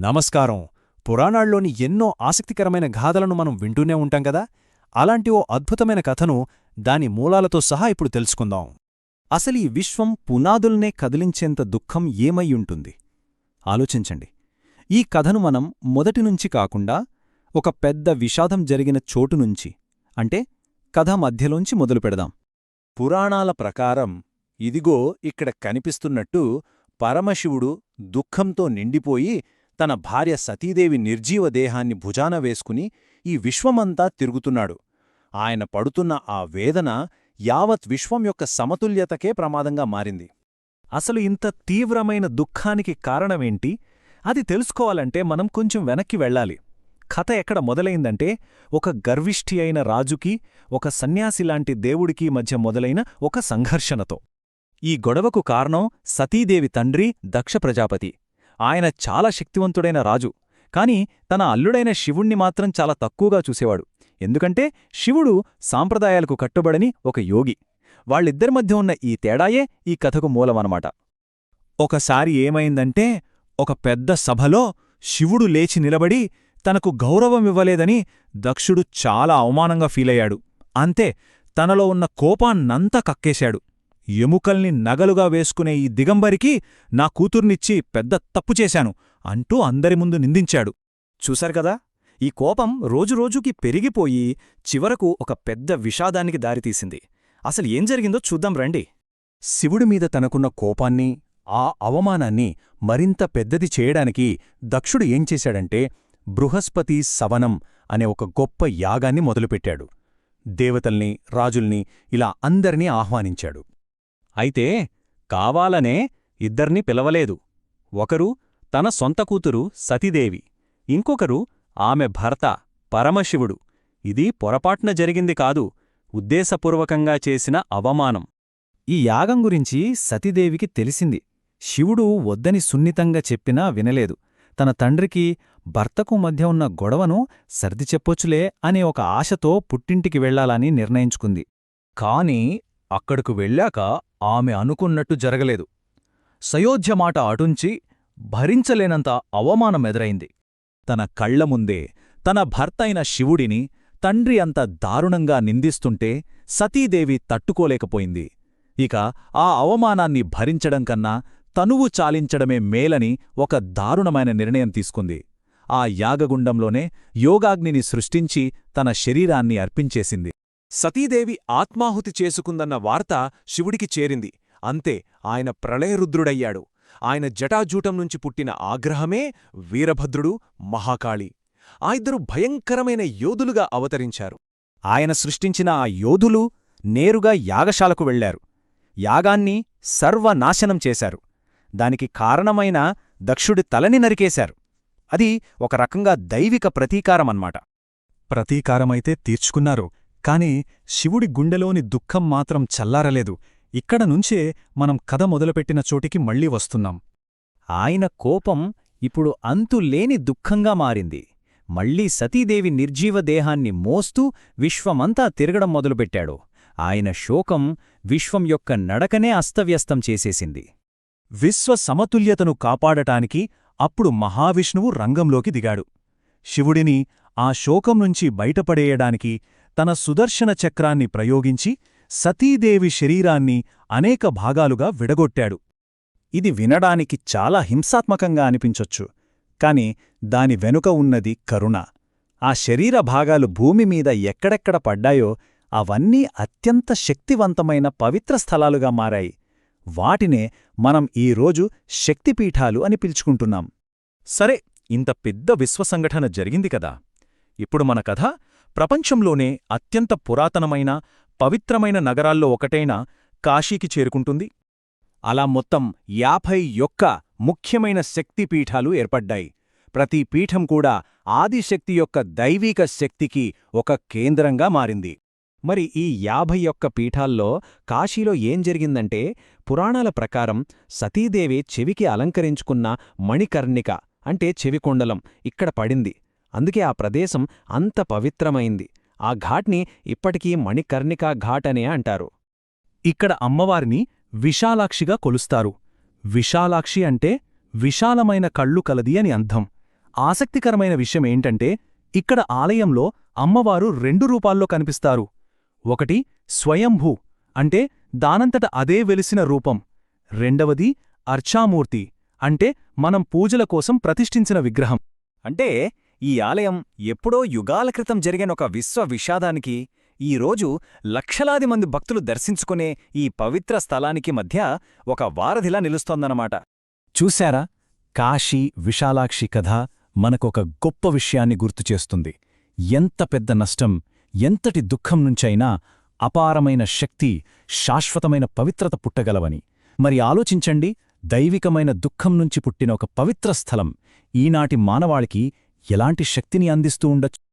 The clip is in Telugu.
నమస్కారం. పురాణాల్లోని ఎన్నో ఆసక్తికరమైన గాథలను మనం వింటూనే ఉంటాం కదా? అలాంటి ఓ అద్భుతమైన కథను దాని మూలాలతో సహా ఇప్పుడు తెలుసుకుందాం. అసలు ఈ విశ్వం పునాదుల్నే కదిలించేంత దుఃఖం ఏమయ్యుంటుంది ఆలోచించండి. ఈ కథను మనం మొదటినుంచి కాకుండా ఒక పెద్ద విషాదం జరిగిన చోటు నుంచి అంటే కథ మధ్యలోంచి మొదలుపెడదాం పురాణాల ప్రకారం ఇదిగో ఇక్కడ కనిపిస్తున్నట్టు పరమశివుడు దుఃఖంతో నిండిపోయి తన భార్య సతీదేవి నిర్జీవ దేహాన్ని భుజాన వేసుకుని ఈ విశ్వమంతా తిరుగుతున్నాడు. ఆయన పడుతున్న ఆ వేదన యావత్ విశ్వం యొక్క సమతుల్యతకే ప్రమాదంగా మారింది. అసలు ఇంత తీవ్రమైన దుఃఖానికి కారణమేంటి? అది తెలుసుకోవాలంటే మనం కొంచెం వెనక్కి వెళ్ళాలి. కథ ఎక్కడ మొదలైందంటే ఒక గర్విష్ఠి అయిన రాజుకి ఒక సన్యాసిలాంటి దేవుడికి మధ్య మొదలైన ఒక సంఘర్షణతో. ఈ గొడవకు కారణం సతీదేవి తండ్రి దక్ష ప్రజాపతి. ఆయన చాలా శక్తివంతుడైన రాజు. కాని తన అల్లుడైన శివుణ్ణి మాత్రం చాలా తక్కువగా చూసేవాడు. ఎందుకంటే శివుడు సాంప్రదాయాలకు కట్టుబడని ఒక యోగి. వాళ్ళిద్దరి మధ్య ఉన్న ఈ తేడాయే ఈ కథకు మూలమనమాట ఒకసారి ఏమైందంటే ఒక పెద్ద సభలో శివుడు లేచి నిలబడి తనకు గౌరవమివ్వలేదని దక్షుడు చాలా అవమానంగా ఫీలయ్యాడు. అంతే తనలో ఉన్న కోపాన్నంతా కక్కేశాడు. ఎముకల్ని నగలుగా వేసుకునే ఈ దిగంబరికి నా కూతుర్నిచ్చి పెద్ద తప్పు చేశాను అంటూ అందరి ముందు నిందించాడు. చూశారు కదా? ఈ కోపం రోజురోజుకి పెరిగిపోయి చివరకు ఒక పెద్ద విషాదానికి దారితీసింది. అసలు ఏం జరిగిందో చూద్దాం రండి. శివుడి మీద తనకున్న కోపాన్ని ఆ అవమానాన్ని మరింత పెద్దది చేయడానికి దక్షుడు ఏం చేశాడంటే బృహస్పతి సవనం అనే ఒక గొప్ప యాగాన్ని మొదలుపెట్టాడు. దేవతల్ని రాజుల్ని ఇలా అందరినీ ఆహ్వానించాడు. అయితే కావాలనే ఇద్దర్ని పిలవలేదు. ఒకరు తన సొంత కూతురు సతీదేవి ఇంకొకరు ఆమె భర్త పరమశివుడు. ఇది పొరపాట్న జరిగింది కాదు ఉద్దేశపూర్వకంగా చేసిన అవమానం. ఈ యాగం గురించి సతీదేవికి తెలిసింది. శివుడు వద్దని సున్నితంగా చెప్పినా వినలేదు. తన తండ్రికి భర్తకు మధ్య ఉన్న గొడవను సర్ది చెప్పొచ్చులే అనే ఒక ఆశతో పుట్టింటికి వెళ్ళాలని నిర్ణయించుకుంది. కాని అక్కడకు వెళ్ళాక ఆమె అనుకున్నట్టు జరగలేదు. సయోధ్య మాట అటుంచి భరించలేనంత అవమానమెదురైంది తన కళ్ళ ముందే తన భర్తైన శివుడిని తండ్రి అంత దారుణంగా నిందిస్తుంటే సతీదేవి తట్టుకోలేకపోయింది. ఇక ఆ అవమానాన్ని భరించడం కన్నా తనువు చాలించడమే మేలని ఒక దారుణమైన నిర్ణయం తీసుకుంది. ఆ యాగగుండంలోనే యోగాగ్నిని సృష్టించి తన శరీరాన్ని అర్పించేసింది. సతీదేవి ఆత్మాహుతి చేసుకుందన్న వార్త శివుడికి చేరింది. అంతే ఆయన ప్రళయరుద్రుడయ్యాడు. ఆయన జటాజూటం నుంచి పుట్టిన ఆగ్రహమే వీరభద్రుడు మహాకాళి. ఆ ఇద్దరు భయంకరమైన యోధులుగా అవతరించారు. ఆయన సృష్టించిన ఆ యోధులు నేరుగా యాగశాలకు వెళ్ళారు. యాగాన్ని సర్వనాశనం చేశారు. దానికి కారణమైన దక్షుడి తలని నరికేశారు. అది ఒక రకంగా దైవిక ప్రతీకారమన్మాట ప్రతీకారమైతే తీర్చుకున్నారు. కాని శివుడి గుండెలోని దుఃఖం మాత్రం చల్లారలేదు. ఇక్కడ నుంచే మనం కథ మొదలుపెట్టిన చోటికి మళ్ళీ వస్తున్నాం. ఆయన కోపం ఇప్పుడు అంతులేని దుఃఖంగా మారింది. మళ్ళీ సతీదేవి నిర్జీవ దేహాన్ని మోస్తూ విశ్వమంతా తిరగడం మొదలుపెట్టాడు. ఆయన శోకం విశ్వం యొక్క నడకనే అస్తవ్యస్తం చేసేసింది. విశ్వ సమతుల్యతను కాపాడటానికి అప్పుడు మహావిష్ణువు రంగంలోకి దిగాడు. శివుడిని ఆ శోకం నుంచి బయటపడేయడానికి తన సుదర్శన చక్రాన్ని ప్రయోగించి సతీదేవి శరీరాన్ని అనేక భాగాలుగా విడగొట్టాడు. ఇది వినడానికి చాలా హింసాత్మకంగా అనిపించొచ్చు కాని దాని వెనుక ఉన్నది కరుణ. ఆ శరీర భాగాలు భూమి మీద ఎక్కడెక్కడ పడ్డాయో అవన్నీ అత్యంత శక్తివంతమైన పవిత్ర స్థలాలుగా మారాయి. వాటినే మనం ఈరోజు శక్తిపీఠాలు అని పిలుచుకుంటున్నాం. సరే ఇంత పెద్ద విశ్వసంఘటన జరిగింది కదా. ఇప్పుడు మన కథ ప్రపంచంలోనే అత్యంత పురాతనమైన పవిత్రమైన నగరాల్లో ఒకటైన కాశీకి చేరుకుంటుంది. అలా మొత్తం యాభై యొక్క ముఖ్యమైన శక్తిపీఠాలు ఏర్పడ్డాయి. ప్రతి పీఠం కూడా ఆదిశక్తి యొక్క దైవీక శక్తికి ఒక కేంద్రంగా మారింది. మరి ఈ యాభై యొక్క పీఠాల్లో కాశీలో ఏం జరిగిందంటే పురాణాల ప్రకారం సతీదేవి చెవికి అలంకరించుకున్న మణికర్ణిక అంటే చెవికొండలం ఇక్కడ పడింది. అందుకే ఆ ప్రదేశం అంత పవిత్రమైంది. ఆ ఘాట్ని ఇప్పటికీ మణికర్ణికా ఘాట్ అనే అంటారు. ఇక్కడ అమ్మవారిని విశాలాక్షిగా కొలుస్తారు. విశాలాక్షి అంటే విశాలమైన కళ్ళు కలది అని అర్థం. ఆసక్తికరమైన విషయం ఏంటంటే ఇక్కడ ఆలయంలో అమ్మవారు రెండు రూపాల్లో కనిపిస్తారు. ఒకటి స్వయంభూ అంటే దానంతట అదే వెలిసిన రూపం. రెండవది అర్చామూర్తి అంటే మనం పూజల కోసం ప్రతిష్ఠించిన విగ్రహం. అంటే ఈ ఆలయం ఎప్పుడో యుగాల క్రితం జరిగిన ఒక విశ్వ విషాదానికి ఈరోజు లక్షలాది మంది భక్తులు దర్శించుకునే ఈ పవిత్ర స్థలానికి మధ్య ఒక వారధిలా నిలుస్తోందన్నమాట. చూశారా? కాశీ విశాలాక్షి కథ మనకొక గొప్ప విషయాన్ని గుర్తుచేస్తుంది ఎంత పెద్ద నష్టం ఎంతటి దుఃఖం నుంచైనా అపారమైన శక్తి శాశ్వతమైన పవిత్రత పుట్టగలవని. మరి ఆలోచించండి దైవికమైన దుఃఖం నుంచి పుట్టిన ఒక పవిత్ర స్థలం ఈనాటి మానవాళికి ఎలాంటి శక్తిని అందిస్తూ ఉండొచ్చు?